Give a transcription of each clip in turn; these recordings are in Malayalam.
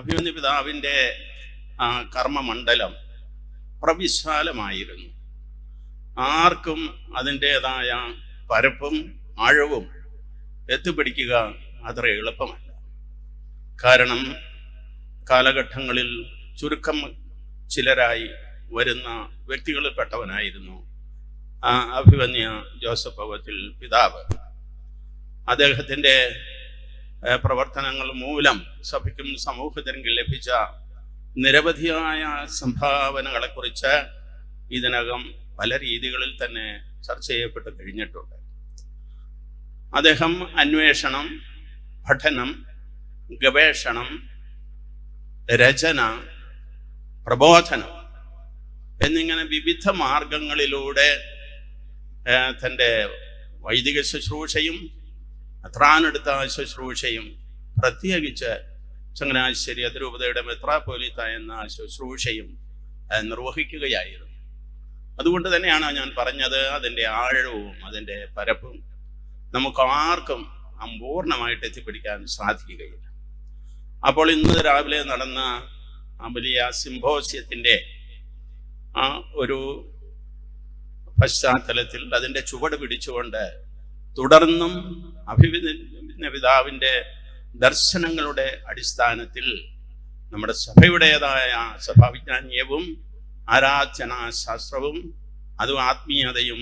അഭിമന്യ പിതാവിന്റെ ആ കർമ്മമണ്ഡലം പ്രവിശാലമായിരുന്നു. ആർക്കും അതിന്റെതായ പരപ്പും ആഴവും എത്തിപ്പിടിക്കുക അത്ര എളുപ്പമല്ല. കാരണം കാലഘട്ടങ്ങളിൽ ചുരുക്കം ചിലരായി വരുന്ന വ്യക്തികളിൽപ്പെട്ടവനായിരുന്നു ആ അഭിമന്യ ജോസഫ് ഭവത്തിൽ പിതാവ്. അദ്ദേഹത്തിന്റെ പ്രവർത്തനങ്ങൾ മൂലം സഭയ്ക്കും സമൂഹത്തിനും ലഭിച്ച നിരവധിയായ സംഭാവനകളെക്കുറിച്ച് ഇതിനകം പല രീതികളിൽ തന്നെ ചർച്ച ചെയ്യപ്പെട്ട് കഴിഞ്ഞിട്ടുണ്ട്. അദ്ദേഹം അന്വേഷണം പഠനം ഗവേഷണം രചന പ്രബോധനം എന്നിങ്ങനെ വിവിധ മാർഗങ്ങളിലൂടെ തന്റെ വൈദിക ശുശ്രൂഷയും അത്രാനെടുത്ത ശുശ്രൂഷയും പ്രത്യേകിച്ച് ചങ്ങനാശ്ശേരി അതിരൂപതയുടെ മെത്രാപോലിത്ത എന്ന ശുശ്രൂഷയും നിർവഹിക്കുകയായിരുന്നു. അതുകൊണ്ട് തന്നെയാണ് ഞാൻ പറഞ്ഞത് അതിന്റെ ആഴവും അതിന്റെ പരപ്പും നമുക്ക് ആർക്കും അമ്പൂർണമായിട്ട് എത്തിപ്പിടിക്കാൻ സാധിക്കുകയില്ല. അപ്പോൾ ഇന്ന് രാവിലെ നടന്ന വലിയ ആ ഒരു പശ്ചാത്തലത്തിൽ അതിന്റെ ചുവട് പിടിച്ചുകൊണ്ട് തുടർന്നും അഭിവിന പിതാവിന്റെ ദർശനങ്ങളുടെ അടിസ്ഥാനത്തിൽ നമ്മുടെ സഭയുടേതായ സഭാവിജ്ഞാനീയവും ആരാധനാശാസ്ത്രവും അതും ആത്മീയതയും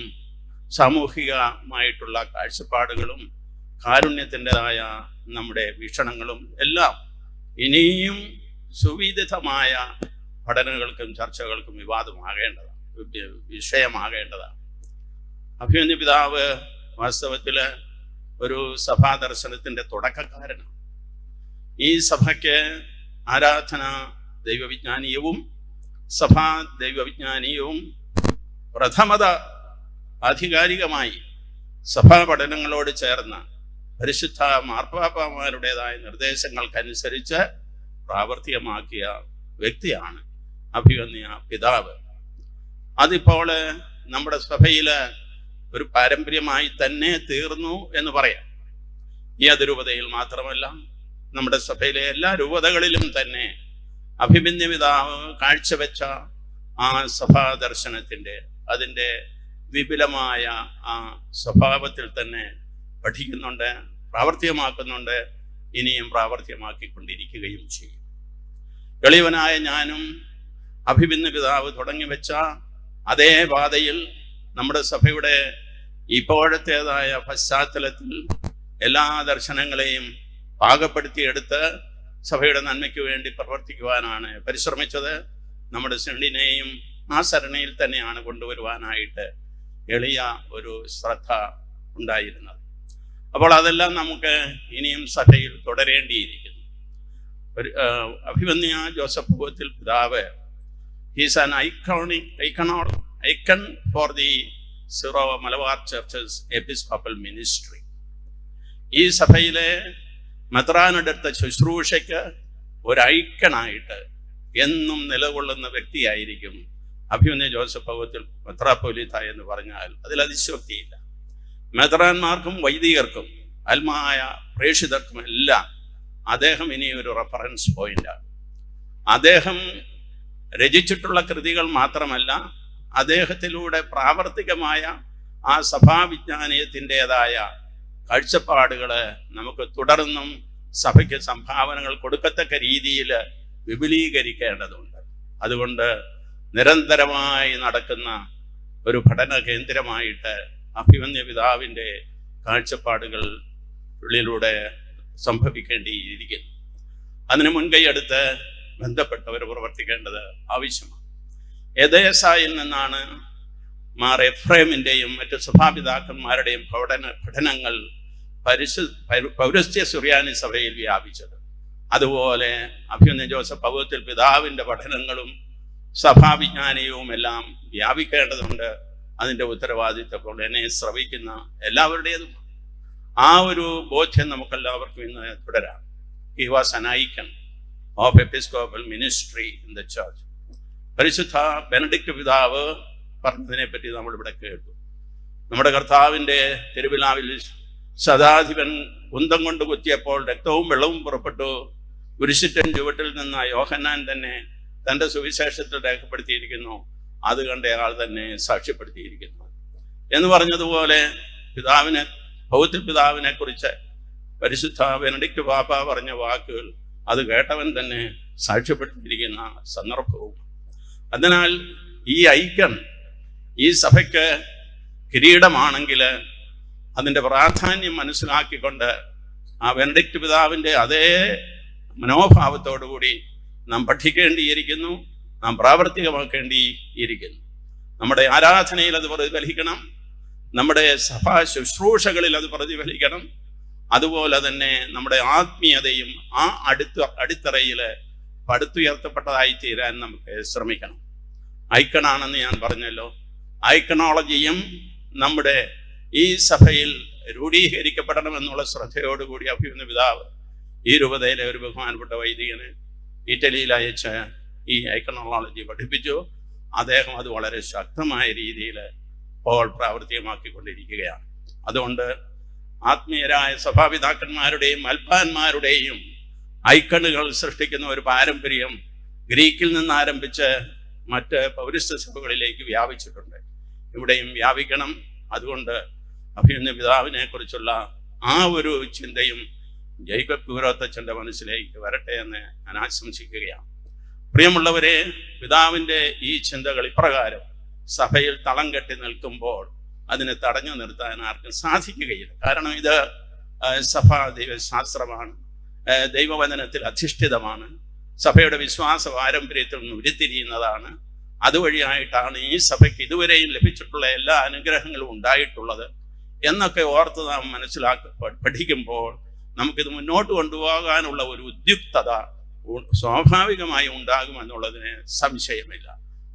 സാമൂഹികമായിട്ടുള്ള കാഴ്ചപ്പാടുകളും കാരുണ്യത്തിന്റെതായ നമ്മുടെ വീക്ഷണങ്ങളും എല്ലാം ഇനിയും സുവിദിതമായ പഠനങ്ങൾക്കും ചർച്ചകൾക്കും വിവാദമാകേണ്ടതാണ് വിഷയമാകേണ്ടതാണ്. അഭിമന്യ പിതാവ് വാസ്തവത്തിൽ ഒരു സഭാ ദർശനത്തിന്റെ തുടക്കക്കാരനാണ്. ഈ സഭയ്ക്ക് ആരാധന ദൈവവിജ്ഞാനീയവും സഭാ ദൈവവിജ്ഞാനീയവും പ്രഥമത ആധികാരികമായി സഭാ പഠനങ്ങളോട് ചേർന്ന പരിശുദ്ധ മാർപ്പാപ്പമാരുടേതായ നിർദ്ദേശങ്ങൾക്കനുസരിച്ച് പ്രാവർത്തികമാക്കിയ വ്യക്തിയാണ് അഭിവന്യ പിതാവ്. അതിപ്പോൾ നമ്മുടെ സഭയിൽ ഒരു പാരമ്പര്യമായി തന്നെ തീർന്നു എന്ന് പറയാം. ഈ അതിരൂപതയിൽ മാത്രമല്ല നമ്മുടെ സഭയിലെ എല്ലാ രൂപതകളിലും തന്നെ അഭിമന്യപിതാവ് കാഴ്ചവെച്ച ആ സഭാ ദർശനത്തിന്റെ അതിന്റെ വിപുലമായ ആ സ്വഭാവത്തിൽ തന്നെ പഠിക്കുന്നുണ്ട് പ്രാവർത്തികമാക്കുന്നുണ്ട് ഇനിയും പ്രാവർത്തികമാക്കിക്കൊണ്ടിരിക്കുകയും ചെയ്യും. എളിയവനായ ഞാനും അഭിമന്യ പിതാവ് തുടങ്ങി വെച്ച അതേ പാതയിൽ നമ്മുടെ സഭയുടെ ഇപ്പോഴത്തേതായ പശ്ചാത്തലത്തിൽ എല്ലാ ദർശനങ്ങളെയും പാകപ്പെടുത്തിയെടുത്ത് സഭയുടെ നന്മയ്ക്ക് വേണ്ടി പ്രവർത്തിക്കുവാനാണ് പരിശ്രമിച്ചത്. നമ്മുടെ സെണ്ടിനെയും ആ സരണിയിൽ തന്നെയാണ് കൊണ്ടുവരുവാനായിട്ട് എളിയ ഒരു ശ്രദ്ധ ഉണ്ടായിരുന്നത്. അപ്പോൾ അതെല്ലാം നമുക്ക് ഇനിയും സഭയിൽ തുടരേണ്ടിയിരിക്കുന്നു. ഒരു അഭിമന്യ ജോസഫ് ഭൂവത്തിൽ പിതാവ് he's an iconic ഐക്കണോ icon for the Syro Malabar churches episcopal ministry. ഈ സഭയിലെ മെത്രാനെടുത്ത ശുശ്രൂഷയ്ക്ക് ഒരു ഐക്കണായിട്ട് എന്നും നിലകൊള്ളുന്ന വ്യക്തിയായിരിക്കും അഭിമന്യ ജോസഫ് ഭവത്തിൽ മെത്രാപ്പൊലിത്ത എന്ന് പറഞ്ഞാൽ അതിൽ അതിശോക്തിയില്ല മെത്രാന്മാർക്കും വൈദികർക്കും ആത്മായ പ്രേക്ഷിതർക്കും എല്ലാം അദ്ദേഹം ഇനി ഒരു റെഫറൻസ് പോയിന്റാണ്. അദ്ദേഹം രചിച്ചിട്ടുള്ള കൃതികൾ മാത്രമല്ല അദ്ദേഹത്തിലൂടെ പ്രാവർത്തികമായ ആ സഭാവിജ്ഞാനീയത്തിന്റെതായ കാഴ്ചപ്പാടുകൾ നമുക്ക് തുടർന്നും സഭയ്ക്ക് സംഭാവനകൾ കൊടുക്കത്തക്ക രീതിയിൽ വിപുലീകരിക്കേണ്ടതുണ്ട്. അതുകൊണ്ട് നിരന്തരമായി നടക്കുന്ന ഒരു പഠന കേന്ദ്രമായിട്ട് അഭിമന്യ പിതാവിന്റെ കാഴ്ചപ്പാടുകൾ ഉള്ളിലൂടെ സംഭവിക്കേണ്ടിയിരിക്കുന്നു. അതിന് മുൻകൈയെടുത്ത് ബന്ധപ്പെട്ടവർ പ്രവർത്തിക്കേണ്ടത് ആവശ്യമാണ്. എതേസായിൽ നിന്നാണ് മാർ എഫ്രേമിന്റെയും മറ്റ് സഭാപിതാക്കന്മാരുടെയും പഠന പഠനങ്ങൾ പരിശു പൗരസ്ത്യ സുറിയാനി സഭയിൽ വ്യാപിച്ചത്. അതുപോലെ അഭ്യുന്ന ജോസഫ് പൗവത്തിൽ പിതാവിന്റെ പഠനങ്ങളും സഭാവിജ്ഞാനീയവും എല്ലാം വ്യാപിക്കേണ്ടതുണ്ട്. അതിന്റെ ഉത്തരവാദിത്തപ്പോൾ എന്നെ ശ്രവിക്കുന്ന എല്ലാവരുടേതും. ആ ഒരു ബോധ്യം നമുക്കെല്ലാവർക്കും ഇന്ന് തുടരാം. He was an of episcopal ministry in the church. പരിശുദ്ധ ബെനഡിക്ട് പിതാവ് പറഞ്ഞതിനെ പറ്റി നമ്മൾ ഇവിടെ കേട്ടു. നമ്മുടെ കർത്താവിന്റെ തിരുവിലാവിൽ ശതാധിപൻ കുന്തം കൊണ്ട് കുത്തിയപ്പോൾ രക്തവും വെള്ളവും പുറപ്പെട്ടു. കുരിശിറ്റൻ ചുവട്ടിൽ നിന്ന യോഹന്നാൻ തന്നെ തന്റെ സുവിശേഷത്തിൽ രേഖപ്പെടുത്തിയിരിക്കുന്നു. അത് കണ്ടയാൾ തന്നെ സാക്ഷ്യപ്പെടുത്തിയിരിക്കുന്നു. എന്ന് പറഞ്ഞതുപോലെ പിതാവിനെ ഭൗത്യ പിതാവിനെ കുറിച്ച് പരിശുദ്ധ ബെനഡിക്ട് പാപ്പ പറഞ്ഞ വാക്കുകൾ അത് കേട്ടവൻ തന്നെ സാക്ഷ്യപ്പെട്ടിരിക്കുന്ന സന്ദർഭവും അതിനാൽ ഈ ഐക്യം ഈ സഭയ്ക്ക് കിരീടമാണെങ്കിൽ അതിന്റെ പ്രാധാന്യം മനസ്സിലാക്കിക്കൊണ്ട് ആ വെനഡിക്റ്റ് പിതാവിന്റെ അതേ മനോഭാവത്തോടുകൂടി നാം പഠിക്കേണ്ടിയിരിക്കുന്നു നാം പ്രാവർത്തികമാക്കേണ്ടിയിരിക്കുന്നു. നമ്മുടെ ആരാധനയിൽ അത് പ്രതിഫലിക്കണം നമ്മുടെ സഭാ ശുശ്രൂഷകളിൽ അത് പ്രതിഫലിക്കണം. അതുപോലെ തന്നെ നമ്മുടെ ആത്മീയതയും ആ അടുത്ത അടിത്തറയിൽ പടുത്തുയർത്തപ്പെട്ടതായി തീരാൻ നമുക്ക് ശ്രമിക്കണം. ഐക്കണാണെന്ന് ഞാൻ പറഞ്ഞല്ലോ. ഐക്കണോളജിയും നമ്മുടെ ഈ സഭയിൽ രൂഢീകരിക്കപ്പെടണമെന്നുള്ള ശ്രദ്ധയോടുകൂടി അഭിമുഖ പിതാവ് ഈ രൂപതയിലെ ഒരു ബഹുമാനപ്പെട്ട വൈദികന് ഇറ്റലിയിൽ അയച്ച ഈ ഐക്കണോളജി പഠിപ്പിച്ചു. അദ്ദേഹം അത് വളരെ ശക്തമായ രീതിയിൽ ഇപ്പോൾ പ്രാവർത്തികമാക്കിക്കൊണ്ടിരിക്കുകയാണ്. അതുകൊണ്ട് ആത്മീയരായ സഭാപിതാക്കന്മാരുടെയും അൽപ്പാന്മാരുടെയും ഐക്കണുകൾ സൃഷ്ടിക്കുന്ന ഒരു പാരമ്പര്യം ഗ്രീക്കിൽ നിന്ന് ആരംഭിച്ച് മറ്റ് പൗരസ്ത്യ സഭകളിലേക്ക് വ്യാപിച്ചിട്ടുണ്ട്. ഇവിടെയും വ്യാപിക്കണം. അതുകൊണ്ട് അഭിനന്ദ പിതാവിനെ കുറിച്ചുള്ള ആ ഒരു ചിന്തയും ജൈക്കബ് ഗുരോത്തച്ഛന്റെ മനസ്സിലേക്ക് വരട്ടെ എന്ന് ഞാൻ ആശംസിക്കുകയാണ്. പ്രിയമുള്ളവരെ പിതാവിന്റെ ഈ ചിന്തകൾ ഇപ്രകാരം സഭയിൽ തളം കെട്ടി നിൽക്കുമ്പോൾ അതിനെ തടഞ്ഞു നിർത്താൻ ആർക്കും സാധിക്കുകയില്ല. കാരണം ഇത് സഭാ ദൈവശാസ്ത്രമാണ്. ദൈവവചനത്തിൽ അധിഷ്ഠിതമാണ്. സഭയുടെ വിശ്വാസ പാരമ്പര്യത്തിൽ നിന്ന് ഉരുത്തിരിയുന്നതാണ്. അതുവഴിയായിട്ടാണ് ഈ സഭയ്ക്ക് ഇതുവരെയും ലഭിച്ചിട്ടുള്ള എല്ലാ അനുഗ്രഹങ്ങളും ഉണ്ടായിട്ടുള്ളത് എന്നൊക്കെ ഓർത്ത് നാം മനസ്സിലാക്കി പഠിക്കുമ്പോൾ നമുക്കിത് മുന്നോട്ട് കൊണ്ടുപോകാനുള്ള ഒരു ഉദ്യുക്തത സ്വാഭാവികമായി ഉണ്ടാകുമെന്നുള്ളതിന് സംശയമില്ല.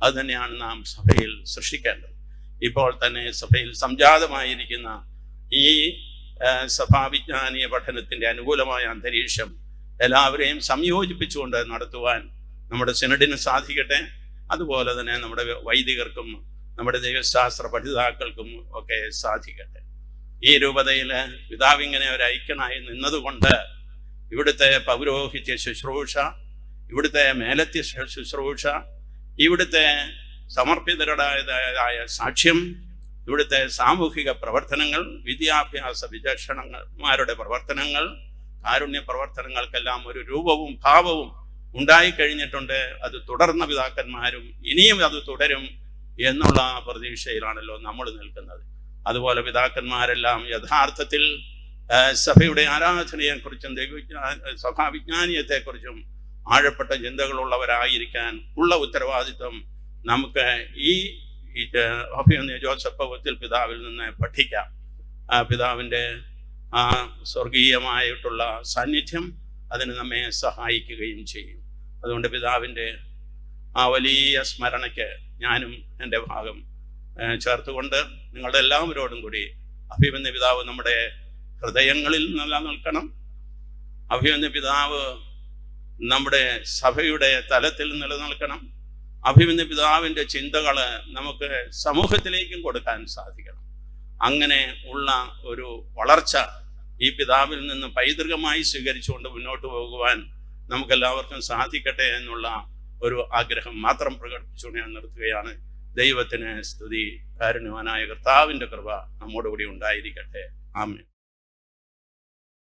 അത് തന്നെയാണ് നാം സഭയിൽ സൃഷ്ടിക്കേണ്ടത്. ഇപ്പോൾ തന്നെ സഭയിൽ സംജാതമായിരിക്കുന്ന ഈ സഭാവിജ്ഞാനീയ പഠനത്തിന്റെ അനുകൂലമായ അന്തരീക്ഷം എല്ലാവരെയും സംയോജിപ്പിച്ചുകൊണ്ട് നടത്തുവാൻ നമ്മുടെ സിനഡിന് സാധിക്കട്ടെ. അതുപോലെ തന്നെ നമ്മുടെ വൈദികർക്കും നമ്മുടെ ദൈവശാസ്ത്ര പഠിതാക്കൾക്കും ഒക്കെ സാധിക്കട്ടെ. ഈ രൂപതയിൽ പിതാവിങ്ങനെ ഒരു ഐക്യനായി നിന്നതുകൊണ്ട് ഇവിടുത്തെ പൗരോഹിത്യ ശുശ്രൂഷ ഇവിടുത്തെ മേലത്യ ശുശ്രൂഷ ഇവിടുത്തെ സമർപ്പിതരുടേതായ സാക്ഷ്യം ഇവിടുത്തെ സാമൂഹിക പ്രവർത്തനങ്ങൾ വിദ്യാഭ്യാസ വിചക്ഷണന്മാരുടെ പ്രവർത്തനങ്ങൾ കാരുണ്യ പ്രവർത്തനങ്ങൾക്കെല്ലാം ഒരു രൂപവും ഭാവവും ഉണ്ടായിക്കഴിഞ്ഞിട്ടുണ്ട് അത് തുടർന്ന പിതാക്കന്മാരും ഇനിയും അത് തുടരും എന്നുള്ള പ്രതീക്ഷയിലാണല്ലോ നമ്മൾ നിൽക്കുന്നത്. അതുപോലെ പിതാക്കന്മാരെല്ലാം യഥാർത്ഥത്തിൽ സഭയുടെ ആരാധനയെക്കുറിച്ചും ദൈവവിജ്ഞാ- സഭാവിജ്ഞാനീയത്തെക്കുറിച്ചും ആഴപ്പെട്ട ചിന്തകളുള്ളവരായിരിക്കാൻ ഉള്ള ഉത്തരവാദിത്വം നമുക്ക് ഈ ഈ, ആ, എന്ന ജോസഫ് പൗത്തിൽ പിതാവിൽ നിന്ന് പഠിക്കാം. ആ പിതാവിന്റെ ആ സ്വർഗീയമായിട്ടുള്ള സാന്നിധ്യം അതിന് നമ്മെ സഹായിക്കുകയും ചെയ്യും. അതുകൊണ്ട് പിതാവിന്റെ ആ വലിയ സ്മരണയ്ക്ക് ഞാനും എന്റെ ഭാഗം ചേർത്തുകൊണ്ട് നിങ്ങളുടെ എല്ലാവരോടും കൂടി അഭിമന്യ പിതാവ് നമ്മുടെ ഹൃദയങ്ങളിൽ നല്ല നിലനിൽക്കണം. അഭിമന്യ പിതാവ് നമ്മുടെ സഭയുടെ തലത്തിൽ നിലനിൽക്കണം. അഭിമന്യ പിതാവിന്റെ ചിന്തകൾ നമുക്ക് സമൂഹത്തിലേക്കും കൊടുക്കാൻ സാധിക്കണം. അങ്ങനെ ഉള്ള ഒരു വളർച്ച ഈ പിതാവിൽ നിന്ന് പൈതൃകമായി സ്വീകരിച്ചുകൊണ്ട് മുന്നോട്ട് പോകുവാൻ നമുക്കെല്ലാവർക്കും സാധിക്കട്ടെ എന്നുള്ള ഒരു ആഗ്രഹം മാത്രം പ്രകടിപ്പിച്ചുകൊണ്ട് ഞാൻ നിർത്തുകയാണ്. ദൈവത്തിന് സ്തുതി. കാരുണ്യവാനായ കർത്താവിന്റെ കൃപ നമ്മോടുകൂടി ഉണ്ടായിരിക്കട്ടെ. ആമേൻ.